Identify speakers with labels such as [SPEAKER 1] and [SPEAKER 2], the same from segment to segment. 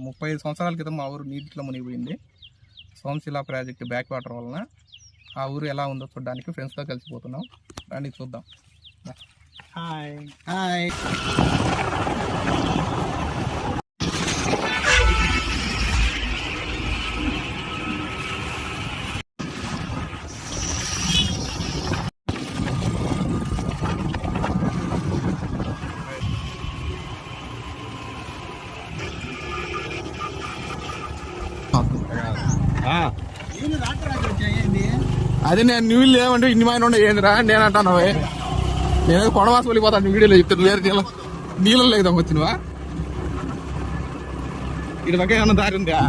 [SPEAKER 1] ముప్పై ఐదు సంవత్సరాల క్రితం మా ఊరు నీటిలో మునిగిపోయింది. సోమశిలా ప్రాజెక్ట్ బ్యాక్ వాటర్ వలన ఆ ఊరు ఎలా ఉందో చూడడానికి ఫ్రెండ్స్తో కలిసిపోతున్నాం. రండి చూద్దాం.
[SPEAKER 2] హాయ్. హాయ్.
[SPEAKER 1] అది నేను నీళ్ళు ఏమంటే ఇన్ని మైన ఉండే ఏందిరా నేను అంటాను నేను కొడవాసం వెళ్ళిపోతాను వీడియోలో చెప్తాను. వేరే నీళ్ళ నీళ్ళలో లేదా వచ్చినవా ఇటు పక్క ఏమన్నా దారి ఉందా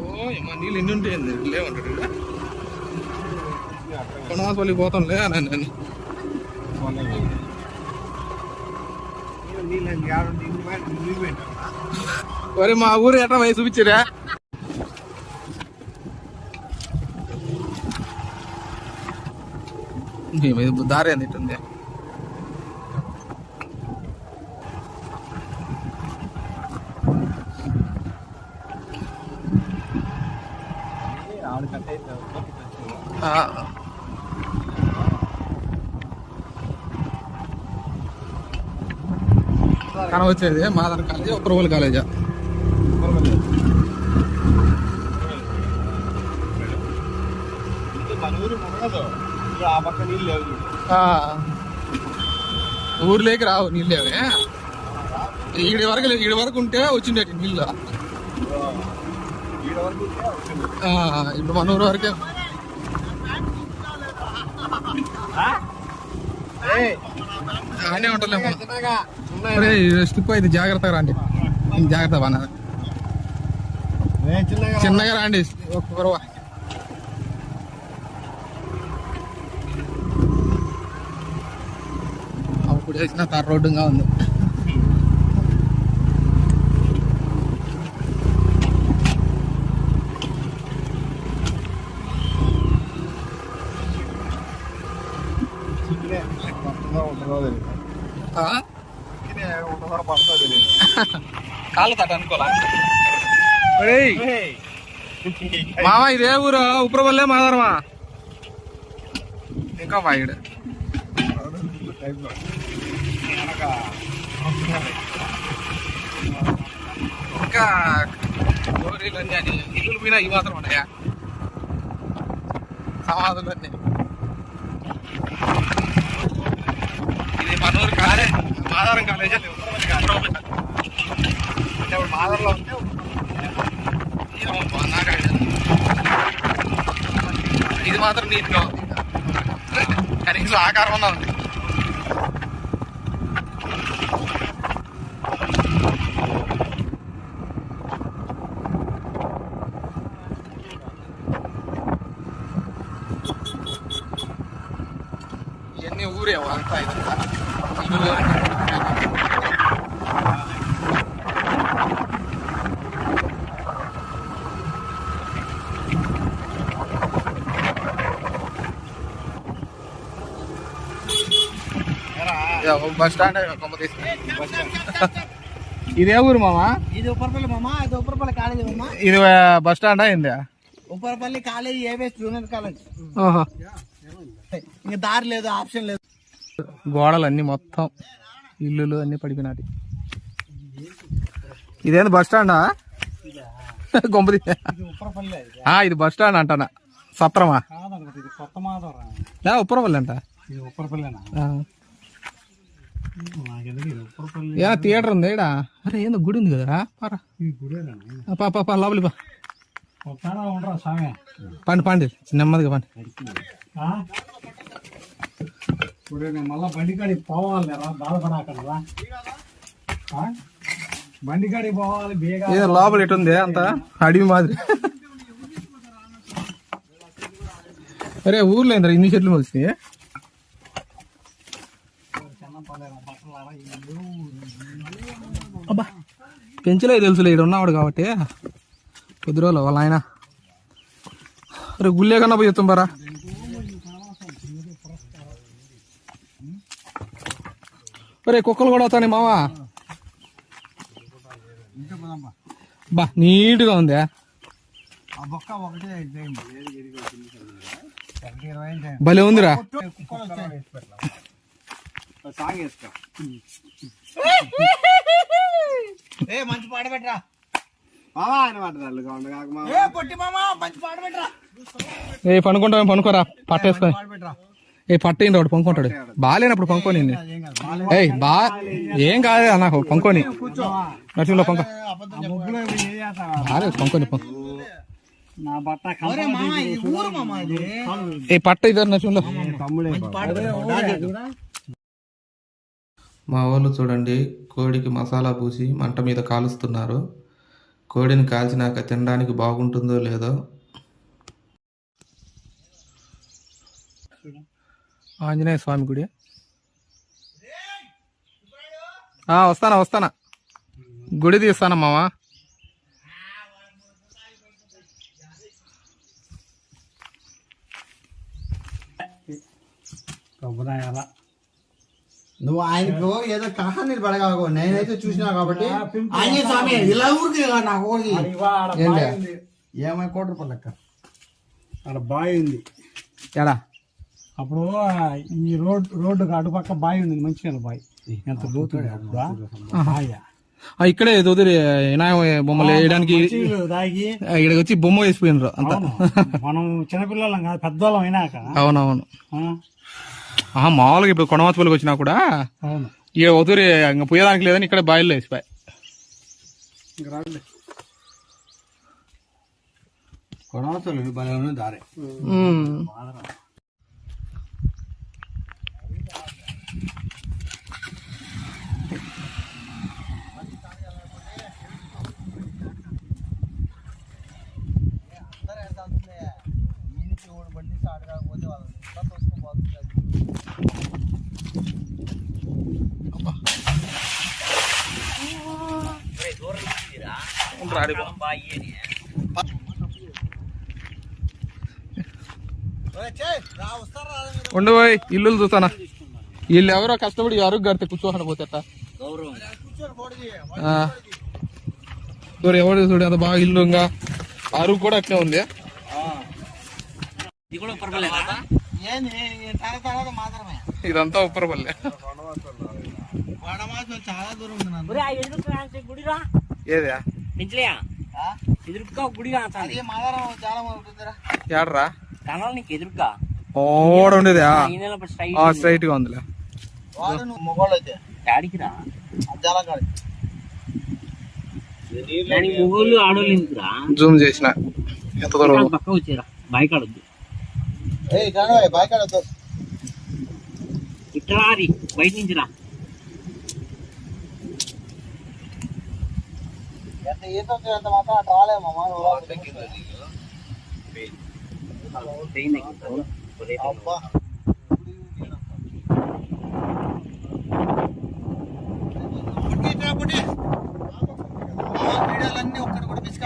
[SPEAKER 1] ఓ మా నీళ్ళు ఎన్ని ఉంటాయండి లేవంటాడు కొనవాసపల్లి పోతాంలే అని నేను మరి మా ఊరు ఎట్లా వయసు చూపించారా దారి అని కనవచ్చేది మాదర్ కాలేజీ ఉప్రవల్ కాలేజా?
[SPEAKER 2] ఊర్లోకి రావు నీళ్ళు లేవు.
[SPEAKER 1] రావు ఈడి వరకు లేదు ఈడి వరకు ఉంటే వచ్చిండేటి నీళ్ళు. ఇప్పుడు మన ఊరు వరకే ఆనే ఉంటలేము స్టిప్ అయితే జాగ్రత్తగా రండి. జాగ్రత్త బాగా
[SPEAKER 2] ఏ, చిన్నగా
[SPEAKER 1] చిన్నగా రండి. ఒక గురవ అప్పుడు వేసిన తార్ రోడ్డుగా ఉంది. కాళ్ళు తట అనుకోలే మామ ఇదే ఊరు? ఉప్రవల్లే మాదరమా ఇంకా వాయుడు. ఇంకా గోరీలు అన్నీ అని పోయినా ఇవి మాత్రం ఉన్నాయా? సమాధులు అన్నీ మనూరు కాలేజ్ మాదారం కాలేజ్
[SPEAKER 2] అంటే ఇప్పుడు మాదర్లో ఉంటే
[SPEAKER 1] ఇది మాత్రం నీట్గా ఉంది. కనీసం ఆకారం ఉందా ఉంది. ఇవన్నీ ఊరే అంతా ఇదంతా బస్ స్టాండ్ ఇదే ఊరు మామా?
[SPEAKER 2] ఇది ఉప్పరపల్లి మామ. ఇది ఉప్పరపల్లి కాలేజీ మామ.
[SPEAKER 1] ఇది బస్ స్టాండ్ అయిందా
[SPEAKER 2] Upparapalli college AVS junior college. ఇంకా దారి లేదు ఆప్షన్ లేదు.
[SPEAKER 1] గోడలు అన్ని మొత్తం ఇల్లులు అన్ని పడిపోయినాయి ఇదేంది బస్ స్టాండా? గొంపది.
[SPEAKER 2] ఇది ఉప్పరపల్లి ఇది
[SPEAKER 1] ఆ, ఇది బస్ స్టాండ్ అంటానా? సత్రమా? ఉప్పరపల్లి అంట. ఏ థియేటర్ ఉంది ఈడ. అరే ఏందో గుడి ఉంది కదరా? పారా.
[SPEAKER 2] ఈ గుడేనా
[SPEAKER 1] ఆ, పా పా, లోపలి పా పండి పండి నెమ్మదిగా పండి.
[SPEAKER 2] ఇప్పుడు నేను మళ్ళీ బండికాడికి పోవాలి రా బాధపడకరా బండికాడికి పోవాలి బేగా
[SPEAKER 1] లోపల ఎటు ఉంది అంత అడవి మాదిరి. అరే ఊర్లో ఏంద్రా ఇన్ని చెట్లు మొలిసినాయి అబ్బా పెంచలే తెలుసులే ఇక్కడ ఉన్నావాడు కాబట్టి. కొద్ది రోజులు వాళ్ళ ఆయన. అరే గుళ్ళే కన్నా పోయి చెప్తాం బారా. రే కుక్కలు కూడా వస్తాయి మావా. బా నీట్గా ఉంది.
[SPEAKER 2] ఒకటి ఇరవై అయింది
[SPEAKER 1] భలే ఉందిరా.
[SPEAKER 2] మంచి పాట పెట్టరా. మామా ఆయన పట్టరాళ్ళు కాక ఏ
[SPEAKER 1] పనుకుంటా పనుకోరా పట్టేసుకొని
[SPEAKER 2] పాట పెట్టరా.
[SPEAKER 1] ఏ పట్టేయండి వాడు? పండుకుంటాడు బాగాలేనప్పుడు
[SPEAKER 2] బాలే
[SPEAKER 1] ఏయ్ బా ఏం కాదు నాకు
[SPEAKER 2] కూర్చో
[SPEAKER 1] నరసింహలో పంకో. బాగాలేదు పండుకొని పో
[SPEAKER 2] నా బట్ట ఊరు మామ ఇది.
[SPEAKER 1] ఏ పట్ట ఇద్దరు నరసింహలో. మా వాళ్ళు చూడండి కోడికి మసాలా పూసి మంట మీద కాలుస్తున్నారు. కోడిని కాల్చినాక తినడానికి బాగుంటుందో లేదో ఆంజనేయ స్వామి గుడి. ఆ, వస్తానా వస్తానా. గుడి తీస్తానా మావా
[SPEAKER 3] నువ్వు ఆయనకు ఏదో కహానీలు పడగలవు నేనైతే చూసినా కాబట్టి ఆయన స్వామి ఇలా ఊరికి నాకు ఏమై కోటి రూపాయలు లెక్క.
[SPEAKER 2] అక్కడ బావి ఉంది.
[SPEAKER 1] ఎడా?
[SPEAKER 2] అప్పుడు ఈ రోడ్ రోడ్డు అటుపక్క బావి ఉంది మంచిగా బావి ఎంత లోతు బావి
[SPEAKER 1] ఆ, ఇక్కడే దొదిరి వినాయక బొమ్మలు వేయడానికి ఆ, ఇక్కడికి వచ్చి బొమ్మ వేసిపోయినరు అంతా.
[SPEAKER 2] మనం చిన్నపిల్లలం కాదు పెద్దవాళ్ళం అయినాక.
[SPEAKER 1] అవునవును. మామూలుగా ఇప్పుడు కొనమాచుపల్లికి వచ్చినా కూడా
[SPEAKER 2] అవును.
[SPEAKER 1] ఇక వదిలి ఇంకా పోయేదానికి లేదని ఇక్కడ బాయిల్లో వేసిపోయి.
[SPEAKER 2] ఇంకా రాదులే.
[SPEAKER 3] కొనవసలు
[SPEAKER 1] ఉండు పోయి ఇల్లు చూస్తానా. వీళ్ళు ఎవరో కష్టపడి అరుగు కడితే కూర్చోకుండా పోతే ఎట్టా? ఆ. చూడు ఎవరు చూడు అంత బాగా ఇల్లు ఇంకా అరుగు కూడా అట్లే ఉంది. ఇదంతా ఉప్పరపల్లి ఏదే
[SPEAKER 4] ఎదురుగా గుడి కాచాలి
[SPEAKER 1] ఏడరా
[SPEAKER 4] కనాలి నీకు ఎదురుగా
[SPEAKER 1] ఓడ ఉండేది? స్ట్రైట్గా ఉందిలే.
[SPEAKER 4] డాడీకి రా మొగోళ్ళు ఆడోళ్ళు ఎందుకురా?
[SPEAKER 1] జూమ్ చేసిన. ఎంత దూరం
[SPEAKER 4] పక్క వచ్చేరా. బైక్ ఆడొద్దు
[SPEAKER 3] ఏ కానీ బైక్ ఆడద్దు
[SPEAKER 4] ఇట్లా రారి బయట నుంచి రా
[SPEAKER 3] ఈత వచ్చేంత మాత్రం అట్లా అబ్బా వీడియోలన్నీ ఒక్కటి కూడా మిస్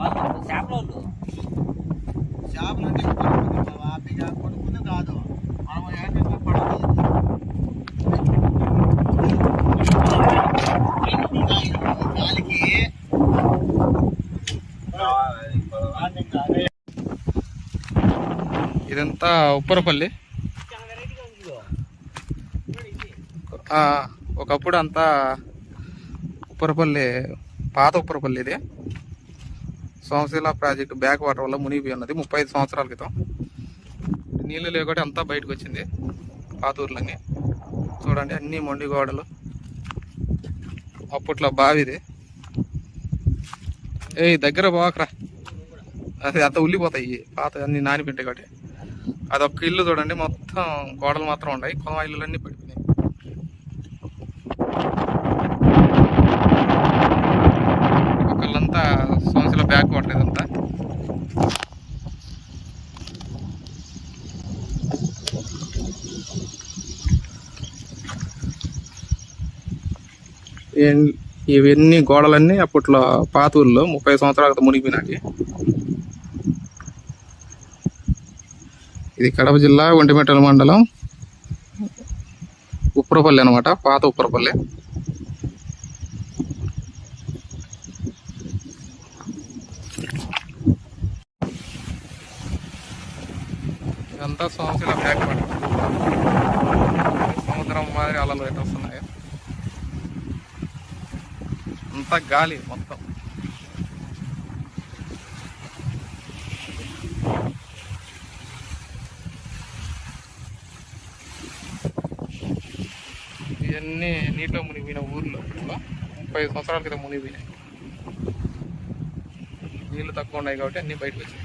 [SPEAKER 4] వాళ్ళు చేపల వాళ్ళు
[SPEAKER 3] షాపులు అంటే కాదు. మనం
[SPEAKER 1] ఉప్పరపల్లి. ఒకప్పుడు అంతా ఉప్పరపల్లి పాత ఉప్పరపల్లి ఇది. సోమశీల ప్రాజెక్టు బ్యాక్ వాటర్ వల్ల మునిగిపోయి ఉన్నది. ముప్పై ఐదు సంవత్సరాల క్రితం. నీళ్ళు లేకపోతే అంతా బయటకు వచ్చింది. పాత చూడండి అన్ని మొండి గోడలు. అప్పట్లో బావిది ఏ దగ్గర పోకరా అది అంత ఉల్లిపోతాయి పాత అన్ని నానిపింటాయి కాబట్టి. అదొక్క ఇల్లు చూడండి. మొత్తం గోడలు మాత్రం ఉన్నాయి. కొన ఇల్లులన్నీ పడిపోయినాయి. ఒకళ్ళంతా సంవత్సరాల బ్యాక్ పడలేదు అంతా ఇవన్నీ- గోడలన్నీ అప్పట్లో పాత ఊళ్ళో ముప్పై సంవత్సరాల క్రితం మునిగిపోయినాయి. ఇది కడప జిల్లా ఒంటిమిట్టల మండలం ఉప్పరపల్లి అనమాట పాత ఉప్పరపల్లి. ఇదంతా సోమశిల బ్యాక్ సముద్రం మాదిరి అలలు ఎట్లా వస్తున్నాయి అంతా గాలి మొత్తం. ఇవన్నీ నీటిలో మునిగిపోయిన ఊర్లో. ఇట్లా ముప్పై సంవత్సరాల క్రితం మునిగిపోయినాయి. నీళ్ళు తక్కువ ఉన్నాయి కాబట్టి అన్నీ బయటకు వచ్చాయి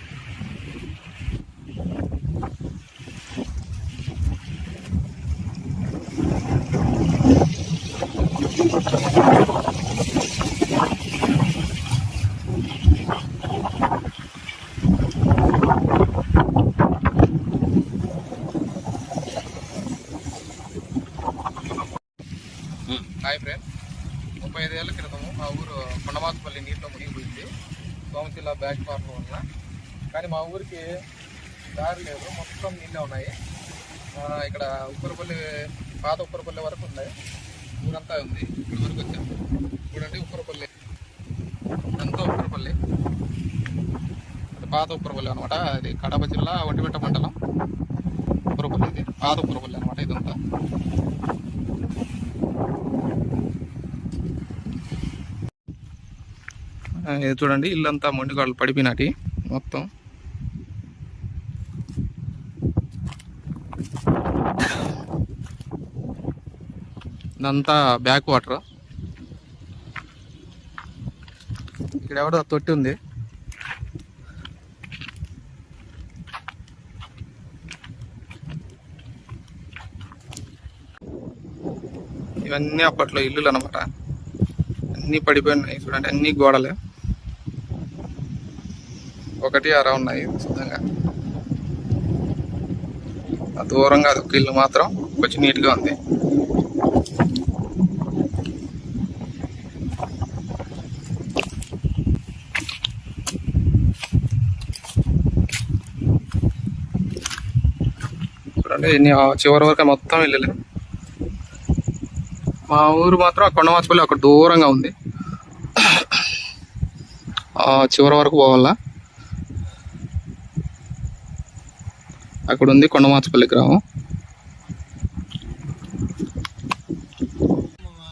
[SPEAKER 1] హాయ్ ఫ్రెండ్ ముప్పై ఐదేళ్ళ క్రితము మా ఊరు కొండమాసపల్లి నీటిలో మునిగిపోయింది సోమశిల బ్యాక్ పార్క్ వల్ల కానీ మా ఊరికి దారి లేదు మొత్తం నీళ్ళే ఉన్నాయి ఆ, ఇక్కడ ఉప్పరపల్లి పాత ఉప్పరపల్లి వరకు ఉన్నాయి ఊరంతా ఉంది. ఇక్కడ వరకు వచ్చాం. చూడండి ఉప్పరపల్లి. అంతా ఉప్పరపల్లి. అది పాత ఉప్పరపల్లి అనమాట అది కడప జిల్లా ఒంటిమిట్ట మండలం. ఉప్పరపల్లి ఇది. పాత ఉప్పరపల్లి అనమాట ఇదంతా. ఇది చూడండి ఇల్లంతా మొండిగాళ్ళు పడిపోయినటి. మొత్తం. ఇదంతా బ్యాక్ వాటర్. ఇక్కడ ఎవడో తొట్టి ఉంది. ఇవన్నీ అప్పట్లో ఇల్లులు అనమాట అన్నీ పడిపోయినాయి చూడండి అన్ని గోడలే. ఒకటి అర ఉన్నాయి సిద్ధంగా. దూరంగా అది ఒక ఇల్లు మాత్రం కొంచెం నీట్గా ఉంది. చూడండి చివరి వరకు మొత్తం వెళ్ళలేదు మా ఊరు మాత్రం ఆ కొండమాచపల్లి అక్కడ దూరంగా ఉంది. చివరి వరకు పోవాలా? అక్కడ ఉంది కొండమాచపల్లి గ్రామం.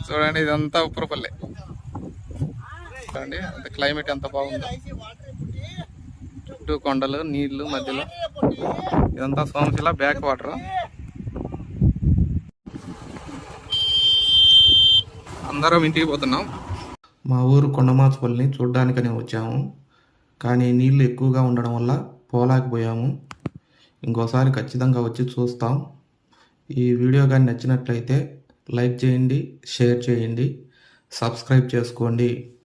[SPEAKER 1] చూడండి ఇదంతా ఉప్పరపల్లి. చూడండి అంత క్లైమేట్ ఎంత బాగుందో. చుట్టూ కొండలు నీళ్ళు మధ్యలో. ఇదంతా సోమశిల బ్యాక్ వాటర్. అందరం ఇంటికి పోతున్నాం.
[SPEAKER 5] మా ఊరు కొండమాచుపల్లిని చూడ్డానికని వచ్చాము. కానీ నీళ్ళు ఎక్కువగా ఉండడం వల్ల పోలేకపోయాము ఇంకోసారి ఖచ్చితంగా వచ్చి చూస్తాం. ఈ వీడియో కానీ నచ్చినట్లయితే లైక్ చేయండి షేర్ చేయండి సబ్స్క్రైబ్ చేసుకోండి.